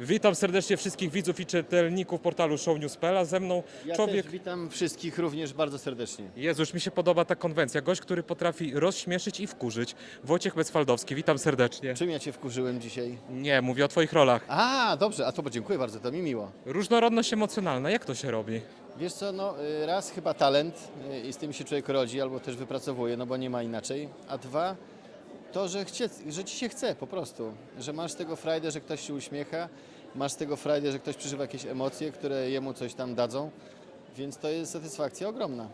Witam serdecznie wszystkich widzów i czytelników portalu Show News.pl, a ze mną Ja człowiek... też witam wszystkich również bardzo serdecznie. Jezu, już mi się podoba ta konwencja. Gość, który potrafi rozśmieszyć i wkurzyć. Wojciech Westfaldowski, witam serdecznie. Czym ja Cię wkurzyłem dzisiaj? Nie, mówię o twoich rolach. A, dobrze, a to dziękuję bardzo, to mi miło. Różnorodność emocjonalna, jak to się robi? Wiesz co, no y, raz chyba talent y, i z tym się człowiek rodzi albo też wypracowuje, no bo nie ma inaczej. A dwa, to, że, chcie, że Ci się chce po prostu. Że masz z tego frajdę, że ktoś się uśmiecha, masz z tego frajdę, że ktoś przeżywa jakieś emocje, które jemu coś tam dadzą. Więc to jest satysfakcja ogromna.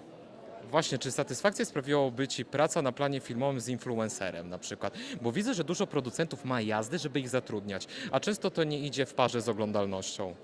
Właśnie, czy satysfakcję sprawiłoby Ci praca na planie filmowym z influencerem na przykład? Bo widzę, że dużo producentów ma jazdy, żeby ich zatrudniać, a często to nie idzie w parze z oglądalnością.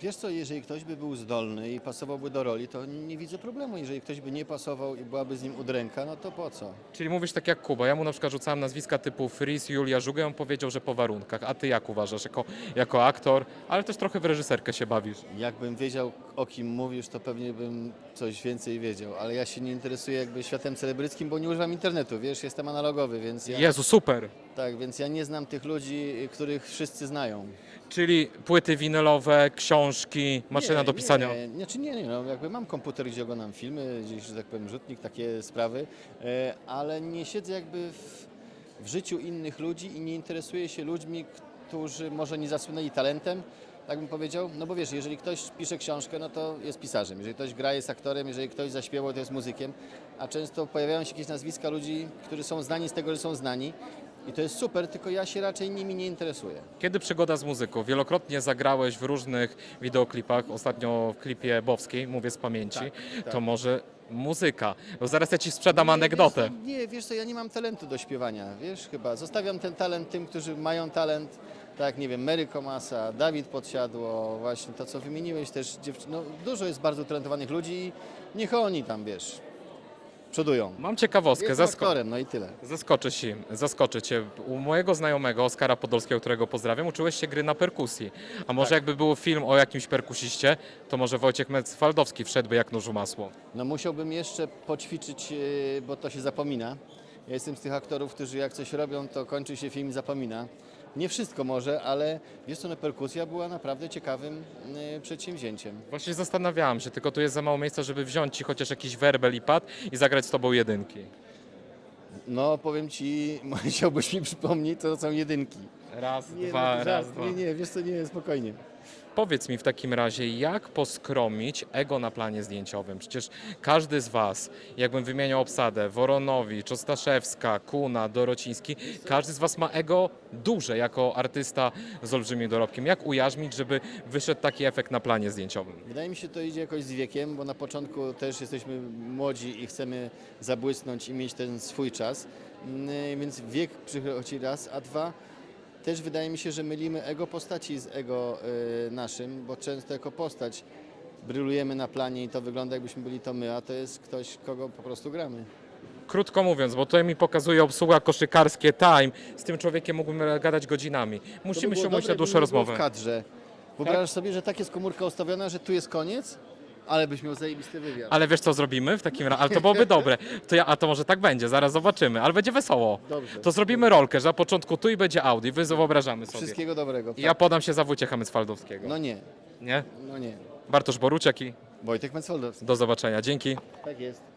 Wiesz co, jeżeli ktoś by był zdolny i pasowałby do roli, to nie widzę problemu. Jeżeli ktoś by nie pasował i byłaby z nim udręka, no to po co? Czyli mówisz tak jak Kuba. Ja mu na przykład rzucałem nazwiska typu Fris, Julia Żugę, on powiedział, że po warunkach. A ty jak uważasz, jako, jako aktor, ale też trochę w reżyserkę się bawisz? Jakbym wiedział, o kim mówisz, to pewnie bym coś więcej wiedział, ale ja się nie interesuję jakby światem celebryckim, bo nie używam internetu, wiesz, jestem analogowy, więc ja, Jezu, super! Tak, więc ja nie znam tych ludzi, których wszyscy znają. Czyli płyty winylowe, książki, maszyna Nie, do pisania. Nie, znaczy nie, nie, no, jakby mam komputer, gdzie oglądam filmy, gdzieś, że tak powiem, rzutnik, takie sprawy, e, ale nie siedzę jakby w, w życiu innych ludzi i nie interesuję się ludźmi, którzy może nie zasłynęli talentem, tak bym powiedział, no bo wiesz, jeżeli ktoś pisze książkę, no to jest pisarzem, jeżeli ktoś gra, jest aktorem, jeżeli ktoś zaśpiewał, to jest muzykiem, a często pojawiają się jakieś nazwiska ludzi, którzy są znani z tego, że są znani i to jest super, tylko ja się raczej nimi nie interesuję. Kiedy przygoda z muzyką? Wielokrotnie zagrałeś w różnych wideoklipach, ostatnio w klipie Bowskiej, mówię z pamięci. tak. To może muzyka. Bo zaraz ja ci sprzedam anegdotę. Wiesz, nie, wiesz co, ja nie mam talentu do śpiewania, wiesz, chyba. Zostawiam ten talent tym, którzy mają talent, tak, nie wiem, Mary Komasa, Dawid Podsiadło, właśnie to, co wymieniłeś też, dziewczy- no dużo jest bardzo talentowanych ludzi i niech oni tam, wiesz, przodują. Mam ciekawostkę, Jestem zasko- aktorem, no i tyle. zaskoczę ci, zaskoczę cię. U mojego znajomego, Oskara Podolskiego, którego pozdrawiam, uczyłeś się gry na perkusji. A może Tak. jakby był film o jakimś perkusiście, to może Wojciech Metz-Faldowski wszedłby jak nóż w masło. No musiałbym jeszcze poćwiczyć, yy, bo to się zapomina. Ja jestem z tych aktorów, którzy jak coś robią, to kończy się film i zapomina. Nie wszystko może, ale wiesz co, no, perkusja była naprawdę ciekawym yy, przedsięwzięciem. Właśnie zastanawiałam się, tylko tu jest za mało miejsca, żeby wziąć ci chociaż jakiś werbel i pad i zagrać z tobą jedynki. No, powiem ci, chciałbyś mi przypomnieć, to są jedynki. Raz, Nie, dwa, no, raz, żart, dwa. Nie, nie, wiesz co, nie, spokojnie. Powiedz mi w takim razie, jak poskromić ego na planie zdjęciowym? Przecież każdy z Was, jakbym wymieniał obsadę, Woronowicz, Ostaszewska, Kuna, Dorociński, każdy z Was ma ego duże jako artysta z olbrzymim dorobkiem. Jak ujarzmić, żeby wyszedł taki efekt na planie zdjęciowym? Wydaje mi się, to idzie jakoś z wiekiem, bo na początku też jesteśmy młodzi i chcemy zabłysnąć i mieć ten swój czas, Mm, więc wiek przychodzi raz, a dwa, też wydaje mi się, że mylimy ego postaci z ego y, naszym, bo często jako postać brylujemy na planie i to wygląda jakbyśmy byli to my, a to jest ktoś, kogo po prostu gramy. Krótko mówiąc, bo tutaj mi pokazuje obsługa koszykarskie time, z tym człowiekiem mógłbym gadać godzinami. To Musimy by się było umówić dobre, na było rozmowę. w kadrze. Wyobrażasz sobie, że tak jest komórka ustawiona, że tu jest koniec, ale byś miał zajebisty wywiad. Ale wiesz co zrobimy w takim razie? Ale to byłoby dobre. To ja, a to może tak będzie, zaraz zobaczymy, ale będzie wesoło. Dobrze. To zrobimy rolkę, że na początku tu i będzie Audi, wy wyobrażamy sobie. Wszystkiego dobrego. I ja podam się za Wojciecha Mycwaldowskiego. No nie, Nie? no nie. Bartosz Boruciak i Wojtek Metzfeldowski. do zobaczenia. Dzięki. Tak jest.